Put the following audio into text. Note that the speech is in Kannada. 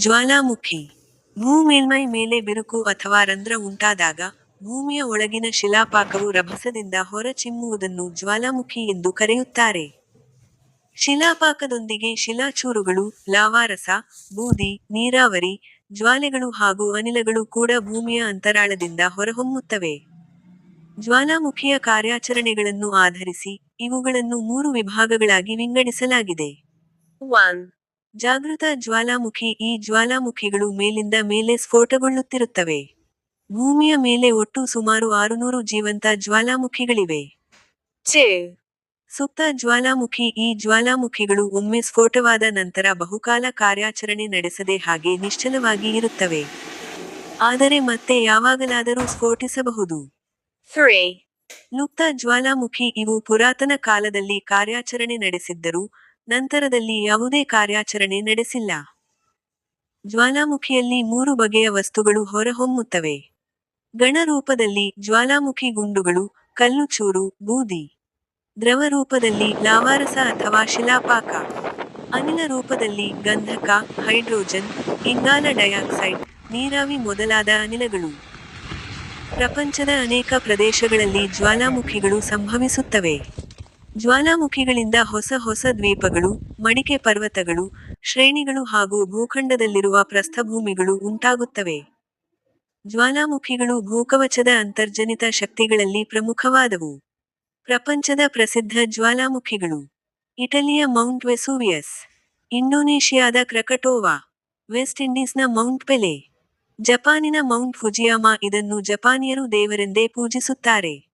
ಜ್ವಾಲಾಮುಖಿ ಭೂಮೇಲ್ಮೈ ಮೇಲೆ ಬಿರುಕು ಅಥವಾ ರಂಧ್ರ ಉಂಟಾದಾಗ ಭೂಮಿಯ ಒಳಗಿನ ಶಿಲಾಪಾಕವು ರಭಸದಿಂದ ಹೊರಚಿಮ್ಮುವುದನ್ನು ಜ್ವಾಲಾಮುಖಿ ಎಂದು ಕರೆಯುತ್ತಾರೆ. ಶಿಲಾಪಾಕದೊಂದಿಗೆ ಶಿಲಾಚೂರುಗಳು, ಲಾವಾರಸ, ಬೂದಿ, ನೀರಾವರಿ, ಜ್ವಾಲೆಗಳು ಹಾಗೂ ಅನಿಲಗಳು ಕೂಡ ಭೂಮಿಯ ಅಂತರಾಳದಿಂದ ಹೊರಹೊಮ್ಮುತ್ತವೆ. ಜ್ವಾಲಾಮುಖಿಯ ಕಾರ್ಯಾಚರಣೆಗಳನ್ನು ಆಧರಿಸಿ, ಇವುಗಳನ್ನು ಮೂರು ವಿಭಾಗಗಳಾಗಿ ವಿಂಗಡಿಸಲಾಗಿದೆ. 1. ಜಾಗೃತ ಜ್ವಾಲಾಮುಖಿ ಈ ಜ್ವಾಲಾಮುಖಿಗಳು ಮೇಲಿಂದ ಮೇಲೆ ಸ್ಫೋಟಗೊಳ್ಳುತ್ತಿರುತ್ತವೆ. ಭೂಮಿಯ ಮೇಲೆ ಒಟ್ಟು ಸುಮಾರು ಆರುನೂರು ಜೀವಂತ ಜ್ವಾಲಾಮುಖಿಗಳಿವೆ. 2. ಸುಪ್ತ ಜ್ವಾಲಾಮುಖಿ ಈ ಜ್ವಾಲಾಮುಖಿಗಳು ಒಮ್ಮೆ ಸ್ಫೋಟವಾದ ನಂತರ ಬಹುಕಾಲ ಕಾರ್ಯಾಚರಣೆ ನಡೆಸದೆ ಹಾಗೆ ನಿಶ್ಚಲವಾಗಿ ಇರುತ್ತವೆ. ಆದರೆ ಮತ್ತೆ ಯಾವಾಗಲಾದರೂ ಸ್ಫೋಟಿಸಬಹುದು. 3. ಲುಪ್ತ ಜ್ವಾಲಾಮುಖಿ ಇವು ಪುರಾತನ ಕಾಲದಲ್ಲಿ ಕಾರ್ಯಾಚರಣೆ ನಡೆಸಿದ್ದರೂ, ನಂತರದಲ್ಲಿ ಯಾವುದೇ ಕಾರ್ಯಾಚರಣೆ ನಡೆಸಿಲ್ಲ. ಜ್ವಾಲಾಮುಖಿಯಲ್ಲಿ ಮೂರು ಬಗೆಯ ವಸ್ತುಗಳು ಹೊರಹೊಮ್ಮುತ್ತವೆ. ಗಣರೂಪದಲ್ಲಿ ರೂಪದಲ್ಲಿ ಜ್ವಾಲಾಮುಖಿ ಗುಂಡುಗಳು, ಕಲ್ಲುಚೂರು, ಬೂದಿ. ದ್ರವ ರೂಪದಲ್ಲಿ ಲಾವಾರಸ ಅಥವಾ ಶಿಲಾಪಾಕ. ಅನಿಲ ರೂಪದಲ್ಲಿ ಗಂಧಕ, ಹೈಡ್ರೋಜನ್, ಇಂಗಾಲ ಡೈಆಕ್ಸೈಡ್ ನೀರಾವಿ ಮೊದಲಾದ ಅನಿಲಗಳು. ಪ್ರಪಂಚದ ಅನೇಕ ಪ್ರದೇಶಗಳಲ್ಲಿ ಜ್ವಾಲಾಮುಖಿಗಳು ಸಂಭವಿಸುತ್ತವೆ. ಜ್ವಾಲಾಮುಖಿಗಳಿಂದ ಹೊಸ ಹೊಸ ದ್ವೀಪಗಳು, ಮಡಿಕೆ ಪರ್ವತಗಳು, ಶ್ರೇಣಿಗಳು ಹಾಗೂ ಭೂಖಂಡದಲ್ಲಿರುವ ಪ್ರಸ್ಥಭೂಮಿಗಳು ಉಂಟಾಗುತ್ತವೆ. ಜ್ವಾಲಾಮುಖಿಗಳು ಭೂಕವಚದ ಅಂತರ್ಜನಿತ ಶಕ್ತಿಗಳಲ್ಲಿ ಪ್ರಮುಖವಾದವು. ಪ್ರಪಂಚದ ಪ್ರಸಿದ್ಧ ಜ್ವಾಲಾಮುಖಿಗಳು. ಇಟಲಿಯ ಮೌಂಟ್ ವೆಸೂವಿಯಸ್. ಇಂಡೋನೇಷಿಯಾದ ಕ್ರಕಟೋವಾ. ವೆಸ್ಟ್ ಇಂಡೀಸ್ನ ಮೌಂಟ್ ಪೆಲೆ. ಜಪಾನಿನ ಮೌಂಟ್ ಫುಜಿಯಾಮಾ ಇದನ್ನು ಜಪಾನಿಯರು ದೇವರೆಂದೇ ಪೂಜಿಸುತ್ತಾರೆ.